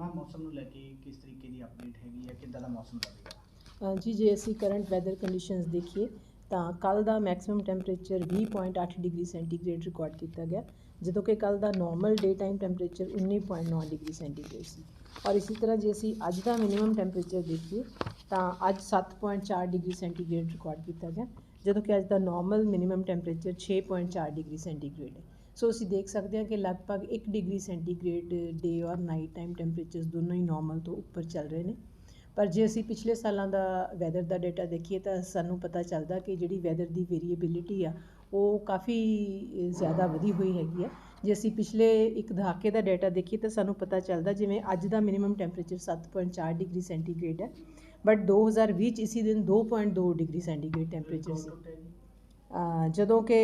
ਮੈਂ ਮੌਸਮ ਨੂੰ ਲੈ ਕੇ ਕਿਸ ਤਰੀਕੇ ਦੀ ਅਪਡੇਟ ਹੈਗੀ ਹੈ ਕਿੱਦਾਂ ਦਾ ਮੌਸਮ ਰਹੇਗਾ? ਅ, ਜੀ ਜੇ ਅਸੀਂ ਕਰੰਟ ਵੈਦਰ ਕੰਡੀਸ਼ਨਸ ਦੇਖੀਏ ਤਾਂ ਕੱਲ ਦਾ maximum temperature 20.8 degree centigrade record ਕੀਤਾ ਗਿਆ ਜਦੋਂ ਕਿ ਕੱਲ ਦਾ normal day time temperature 19.9 degree centigrade ਸੀ। ਔਰ ਇਸੇ ਤਰ੍ਹਾਂ ਜੇ ਅਸੀਂ ਅੱਜ ਦਾ ਮਿਨੀਮਮ ਟੈਂਪਰੇਚਰ ਦੇਖੀਏ ਤਾਂ ਅੱਜ 7.4 ਡਿਗਰੀ ਸੈਂਟੀਗ੍ਰੇਡ ਰਿਕਾਰਡ ਕੀਤਾ ਗਿਆ ਜਦੋਂ ਕਿ ਅੱਜ ਦਾ normal minimum temperature 6.4 degree centigrade ਹੈ। ਸੋ ਅਸੀਂ ਦੇਖ ਸਕਦੇ ਹਾਂ ਕਿ ਲਗਭਗ 1 ਡਿਗਰੀ ਸੈਂਟੀਗ੍ਰੇਡ ਡੇ ਔਰ ਨਾਈਟ ਟਾਈਮ ਟੈਂਪਰੇਚਰਸ ਦੋਨੋਂ ਹੀ ਨਾਰਮਲ ਤੋਂ ਉੱਪਰ ਚੱਲ ਰਹੇ ਨੇ। ਪਰ ਜੇ ਅਸੀਂ ਪਿਛਲੇ ਸਾਲਾਂ ਦਾ ਵੈਦਰ ਦਾ ਡਾਟਾ ਦੇਖੀਏ ਤਾਂ ਸਾਨੂੰ ਪਤਾ ਚੱਲਦਾ ਕਿ ਜਿਹੜੀ ਵੈਦਰ ਦੀ ਵੇਰੀਏਬਿਲਿਟੀ ਆ, ਉਹ ਕਾਫੀ ਜ਼ਿਆਦਾ ਵਧੀ ਹੋਈ ਹੈਗੀ ਆ। ਜੇ ਅਸੀਂ ਪਿਛਲੇ ਇੱਕ ਦਹਾਕੇ ਦਾ ਡਾਟਾ ਦੇਖੀਏ ਤਾਂ ਸਾਨੂੰ ਪਤਾ ਚੱਲਦਾ ਜਿਵੇਂ ਅੱਜ ਦਾ ਮਿਨੀਮਮ ਟੈਂਪਰੇਚਰ 7.4 ਡਿਗਰੀ ਸੈਂਟੀਗ੍ਰੇਡ ਹੈ। ਬਟ 2020 ਚ ਇਸੀ ਦਿਨ 2.2 ਡਿਗਰੀ ਸੈਂਟੀਗ੍ਰੇਡ ਟੈਂਪਰੇਚਰ ਸੀ। ਜਦੋਂ ਕਿ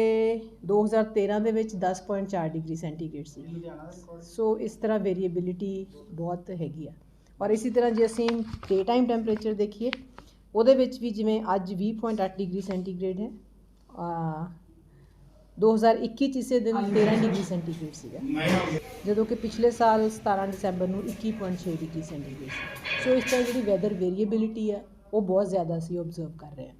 2013 ਦੇ ਵਿੱਚ 10.4 ਡਿਗਰੀ ਸੈਂਟੀਗ੍ਰੇਡ ਸੀ। ਸੋ ਇਸ ਤਰ੍ਹਾਂ ਵੇਰੀਏਬਿਲਿਟੀ ਬਹੁਤ ਹੈਗੀ ਆ। ਔਰ ਇਸੇ ਤਰ੍ਹਾਂ ਜੇ ਅਸੀਂ ਡੇ ਟਾਈਮ ਟੈਂਪਰੇਚਰ ਦੇਖੀਏ, ਉਹਦੇ ਵਿੱਚ ਵੀ ਜਿਵੇਂ ਅੱਜ 20.8 ਡਿਗਰੀ ਸੈਂਟੀਗ੍ਰੇਡ ਹੈ ਆ 2021 ਚ ਇਸੇ ਦਿਨ 13 ਡਿਗਰੀ ਸੈਂਟੀਗ੍ਰੇਡ ਸੀਗਾ। ਜਦੋਂ ਕਿ ਪਿਛਲੇ ਸਾਲ 17 ਦਸੰਬਰ ਨੂੰ 21.6 ਡਿਗਰੀ ਸੈਂਟੀਗ੍ਰੇਡ ਸੀ। ਸੋ ਇਸ ਤਰ੍ਹਾਂ ਜਿਹੜੀ ਵੈਦਰ ਵੇਰੀਏਬਿਲਿਟੀ ਆ, ਉਹ ਬਹੁਤ ਜ਼ਿਆਦਾ ਅਸੀਂ ਆਬਜ਼ਰਵ ਕਰ ਰਹੇ ਹਾਂ।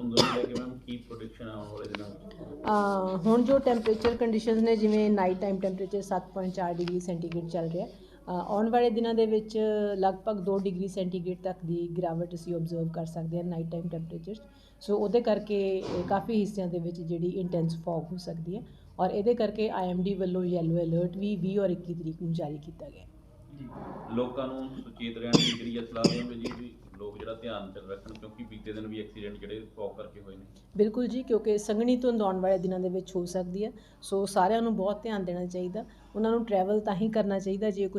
ਧੁੰਦ ਨੂੰ ਲੈ ਕੇ ਮੈਮ ਕੀ ਪ੍ਰੋਡਕਸ਼ਨ ਆਉਣ ਵਾਲੇ ਦਿਨਾਂ ਵਿੱਚ ਅਹ ਹੁਣ ਜੋ ਟੈਂਪਰੇਚਰ ਕੰਡੀਸ਼ਨਸ ਨੇ ਜਿਵੇਂ night time temperature 7.4 degree centigrade ਚੱਲ ਰਿਹਾ ਅਹ ਆਉਣ ਵਾਲੇ ਦਿਨਾਂ ਦੇ ਵਿੱਚ ਲਗਭਗ 2 ਡਿਗਰੀ ਸੈਂਟੀਗ੍ਰੇਡ ਤੱਕ ਦੀ ਗਿਰਾਵਟ ਅਸੀਂ ਆਬਜ਼ਰਵ ਕਰ ਸਕਦੇ ਹਾਂ ਨਾਈਟ ਟਾਈਮ ਟੈਂਪਰੇਚਰ ਸੋ ਉਹਦੇ ਕਰਕੇ ਕਾਫੀ ਹਿੱਸਿਆਂ ਦੇ ਵਿੱਚ ਜਿਹੜੀ ਇੰਟੈਂਸ ਫੌਗ ਹੋ ਸਕਦੀ ਹੈ ਔਰ ਇਹਦੇ ਕਰਕੇ ਆਈਐਮਡੀ ਵੱਲੋਂ ਯੈਲੋ ਅਲਰਟ ਵੀ 20 ਔਰ 21 ਤਰੀਕ ਨੂੰ ਜਾਰੀ ਕੀਤਾ ਗਿਆ ਹੈ। ਲੋਕਾਂ ਨੂੰ ਸੁਚੇਤ ਰਹਿਣ ਦੀ ਜਿਹੜੀ ਸਲਾਹ ਦੇਵਾਂਗੇ ਜੀ ਵੀ ਧਿਆਨ ਚ ਰੱਖਣ, ਕਿਉਂਕਿ ਬੀਤੇ ਦਿਨ ਵੀ ਐਕਸੀਡੈਂਟ ਜਿਹੜੇ ਫੌਗ ਕਰਕੇ ਹੋਏ ਨੇ। ਬਿਲਕੁਲ ਜੀ, ਕਿਉਂਕਿ ਸੰਘਣੀ ਧੁੰਦ ਆਉਣ ਵਾਲੇ ਦਿਨਾਂ ਦੇ ਵਿੱਚ ਹੋ ਸਕਦੀ ਹੈ। ਸੋ ਸਾਰਿਆਂ ਨੂੰ ਬਹੁਤ ਧਿਆਨ ਦੇਣਾ ਚਾਹੀਦਾ। ਉਹਨਾਂ ਨੂੰ ਟਰੈਵਲ ਤਾਂ ਹੀ ਕਰਨਾ ਚਾਹੀਦਾ ਜੇ ਕੁਝ